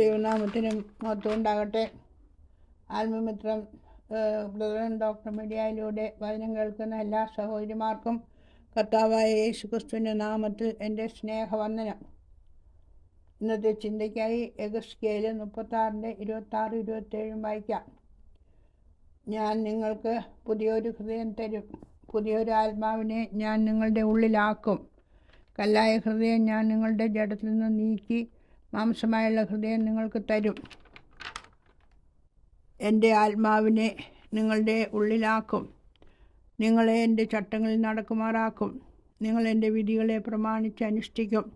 ദൈവത്തിനും മഹത്വം ഉണ്ടാകട്ടെ. ആത്മമിത്രം ബ്രദറൻ ഡോക്ടർ മീഡിയയിലൂടെ വചനം കേൾക്കുന്ന എല്ലാ സഹോദരിമാർക്കും കർത്താവായ യേശു ക്രിസ്തുവിന്റെ നാമത്തിൽ എന്റെ സ്നേഹവന്ദനം. ഇന്നത്തെ ചിന്തയ്ക്കായി എഗസ്കേൽ മുപ്പത്താറിന്റെ ഇരുപത്താറ് ഇരുപത്തേഴും വായിക്കാം. ഞാൻ നിങ്ങൾക്ക് പുതിയൊരു ഹൃദയം തരും. പുതിയൊരു ആത്മാവിനെ ഞാൻ നിങ്ങളുടെ ഉള്ളിലാക്കും. കല്ലായ ഹൃദയം ഞാൻ നിങ്ങളുടെ ജഡത്തിൽ നിന്ന് നീക്കി മാംസമായുള്ള ഹൃദയം നിങ്ങൾക്ക് തരും. എന്റെ ആത്മാവിനെ നിങ്ങളുടെ ഉള്ളിലാക്കും. നിങ്ങളെ എന്റെ ചട്ടങ്ങളിൽ നടക്കുമാറാക്കും. നിങ്ങൾ എന്റെ വിധികളെ പ്രമാണിച്ച് അനുഷ്ഠിക്കും.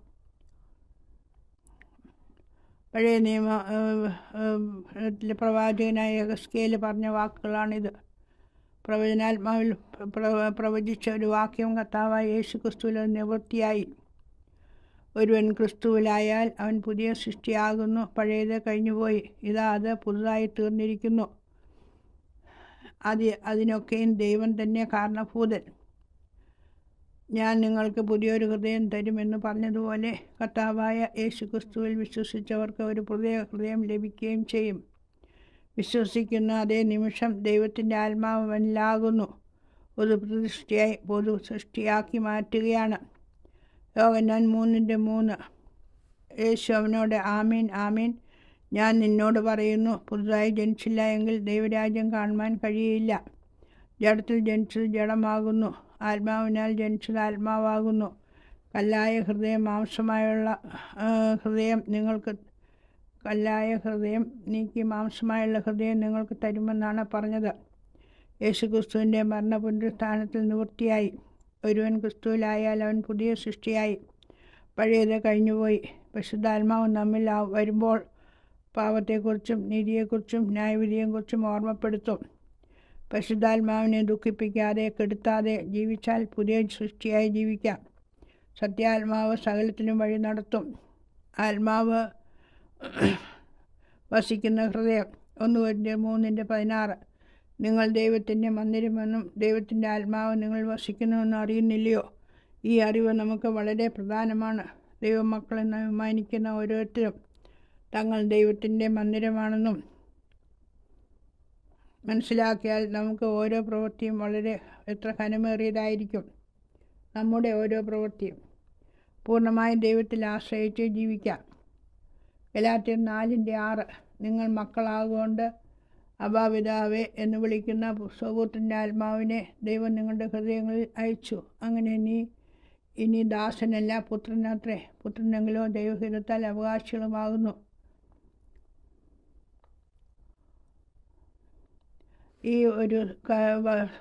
പഴയ നിയമ പ്രവാചകനായ സ്കേൽ പറഞ്ഞ വാക്കുകളാണിത്. പ്രവചനാത്മാവിൽ പ്ര- പ്രവചിച്ച ഒരു വാക്യം കത്താവായ യേശു ക്രിസ്തുവിൽ നിവൃത്തിയായി. ഒരുവൻ ക്രിസ്തുവിലായാൽ അവൻ പുതിയ സൃഷ്ടിയാകുന്നു പഴയത് കഴിഞ്ഞുപോയി ഇതാ അത് പുതുതായി തീർന്നിരിക്കുന്നു. അത് അതിനൊക്കെയും ദൈവം തന്നെ കാരണഭൂതൻ. ഞാൻ നിങ്ങൾക്ക് പുതിയൊരു ഹൃദയം തരുമെന്ന് പറഞ്ഞതുപോലെ കർത്താവായ യേശു ക്രിസ്തുവിൽ വിശ്വസിച്ചവർക്ക് ഒരു പുതിയ ഹൃദയം ലഭിക്കുകയും ചെയ്യും. വിശ്വസിക്കുന്ന അതേ നിമിഷം ദൈവത്തിന്റെ ആത്മാവ് അവനിലാകുന്നു ഒരു പ്രതിഷ്ഠയായി പൊതു സൃഷ്ടിയാക്കി മാറ്റുകയാണ്. യോഗന്നാൻ മൂന്നിന്റെ മൂന്ന്. യേശു അവനോട് ആമീൻ ആമീൻ. ഞാൻ നിന്നോട് പറയുന്നു പുതുതായി ജനിച്ചില്ല എങ്കിൽ ദൈവരാജ്യം കാണുവാൻ കഴിയില്ല. ജഡത്തിൽ ജനിച്ചത് ജഡമാകുന്നു ആത്മാവിനാൽ ജനിച്ചത് ആത്മാവാകുന്നു. കല്ലായ ഹൃദയം മാംസമായുള്ള ഹൃദയം നിങ്ങൾക്ക് കല്ലായ ഹൃദയം നീക്കി മാംസമായുള്ള ഹൃദയം നിങ്ങൾക്ക് തരുമെന്നാണ് പറഞ്ഞത്. യേശുക്രിസ്തുവിന്റെ മരണ പുനരുത്ഥാനത്തിൽ നിവൃത്തിയായി. ഒരുവൻ ക്രിസ്തുവിലായാൽ അവൻ പുതിയ സൃഷ്ടിയായി. പഴയത് കഴിഞ്ഞുപോയി. പരിശുദ്ധാത്മാവ് നമ്മിൽ വരുമ്പോൾ പാപത്തെക്കുറിച്ചും നീതിയെക്കുറിച്ചും ന്യായവിധിയെക്കുറിച്ചും ഓർമ്മപ്പെടുത്തും. പരിശുദ്ധാത്മാവിനെ ദുഃഖിപ്പിക്കാതെ കെടുത്താതെ ജീവിച്ചാൽ പുതിയ സൃഷ്ടിയായി ജീവിക്കാം. സത്യാത്മാവ് സകലത്തിനും വഴി നടത്തും. ആത്മാവ് വസിക്കുന്ന ഹൃദയം. ഒന്ന് മൂന്നിന്റെ പതിനാറ്. നിങ്ങൾ ദൈവത്തിന്റെ മന്ദിരമെന്നും ദൈവത്തിന്റെ ആത്മാവ് നിങ്ങൾ വസിക്കുന്നുവെന്നും അറിയുന്നില്ലയോ? ഈ അറിവ് നമുക്ക് വളരെ പ്രധാനമാണ്. ദൈവമക്കളെന്ന് അഭിമാനിക്കുന്ന ഓരോരുത്തരും തങ്ങൾ ദൈവത്തിന്റെ മന്ദിരമാണെന്നും മനസ്സിലാക്കിയാൽ നമുക്ക് ഓരോ പ്രവൃത്തിയും വളരെ എത്ര ഘനമേറിയതായിരിക്കും. നമ്മുടെ ഓരോ പ്രവൃത്തിയും പൂർണമായും ദൈവത്തിൽ ആശ്രയിച്ച് ജീവിക്കാം. ഗലാത്യർ നാലിന്റെ ആറ് നിങ്ങൾ മക്കളാകൊണ്ട് അഭാപിതാവേ എന്ന് വിളിക്കുന്ന സ്വപുത്രന്റെ ആത്മാവിനെ ദൈവം നിങ്ങളുടെ ഹൃദയങ്ങളിൽ അയച്ചു. അങ്ങനെ നീ ഇനി ദാസനല്ല പുത്രനത്രേ. പുത്രനെങ്കിലോ ദൈവഹിതത്താൽ അവകാശികളുമാകുന്നു. ഈ ഒരു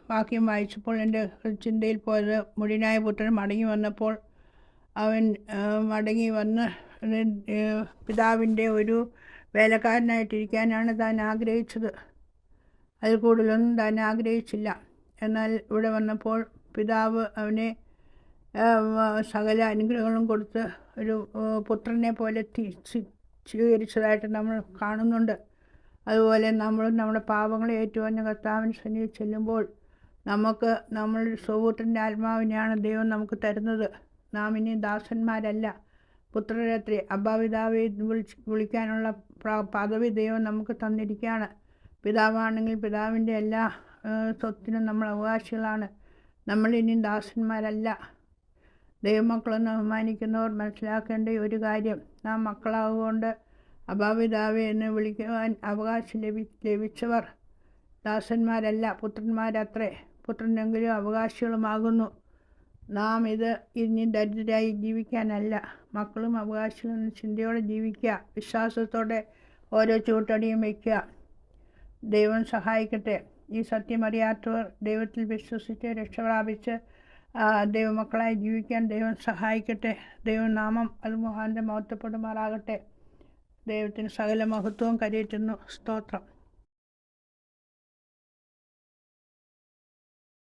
വാക്യം വായിച്ചപ്പോൾ എന്റെ ചിന്തയിൽ പോയത് മുടിനായ പുത്രൻ മടങ്ങി വന്നപ്പോൾ അവൻ മടങ്ങി വന്ന് പിതാവിന്റെ ഒരു വേലക്കാരനായിട്ടിരിക്കാനാണ് താൻ ആഗ്രഹിച്ചത്. അതിൽ കൂടുതലൊന്നും താൻ ആഗ്രഹിച്ചില്ല. എന്നാൽ ഇവിടെ വന്നപ്പോൾ പിതാവ് അവനെ സകല അനുഗ്രഹങ്ങളും കൊടുത്ത് ഒരു പുത്രനെ പോലെ സ്വീകരിച്ചതായിട്ട് നമ്മൾ കാണുന്നുണ്ട്. അതുപോലെ നമ്മളും നമ്മുടെ പാപങ്ങളെ ഏറ്റുവന്ന കർത്താവിന് സന്നിധി ചെല്ലുമ്പോൾ നമുക്ക് നമ്മളുടെ സുഹൃത്തിന്റെ ആത്മാവിനെയാണ് ദൈവം നമുക്ക് തരുന്നത്. നാം ഇനി ദാസന്മാരല്ല. പുത്രരത്രി അബ്ബാപിതാവെ വിളിച്ച് വിളിക്കാനുള്ള പദവി ദൈവം നമുക്ക് തന്നിരിക്കുകയാണ്. പിതാവാണെങ്കിൽ പിതാവിന്റെ എല്ലാ സ്വത്തിനും നമ്മൾ അവകാശികളാണ്. നമ്മൾ ഇനി ദാസന്മാരല്ല. ദൈവമക്കളെന്ന് അഭിമാനിക്കുന്നവർ മനസ്സിലാക്കേണ്ട ഒരു കാര്യം. നാം മക്കളാകൊണ്ട് അഭാവിതാവെ എന്ന് വിളിക്കുവാൻ അവകാശം ലഭി ലഭിച്ചവർ ദാസന്മാരല്ല പുത്രന്മാരത്രേ. പുത്രനെങ്കിലും അവകാശികളുമാകുന്നു. നാം ഇത് ഇനി ദരിദ്രരായി ജീവിക്കാനല്ല. മക്കളും അവകാശികളും ചിന്തയോടെ ജീവിക്കുക വിശ്വാസത്തോടെ ഓരോ ചൂട്ടടിയും വയ്ക്കുക. ദൈവം സഹായിക്കട്ടെ. ഈ സത്യമറിയാത്തവർ ദൈവത്തിൽ വിശ്വസിച്ച് രക്ഷപ്രാപിച്ച് ദൈവമക്കളായി ജീവിക്കാൻ ദൈവം സഹായിക്കട്ടെ. ദൈവനാമം അത് മുഖാന്തരം മഹത്വപ്പെടുമാറാകട്ടെ. ദൈവത്തിന് സകല മഹത്വവും കരയറ്റുന്നു. സ്തോത്രം.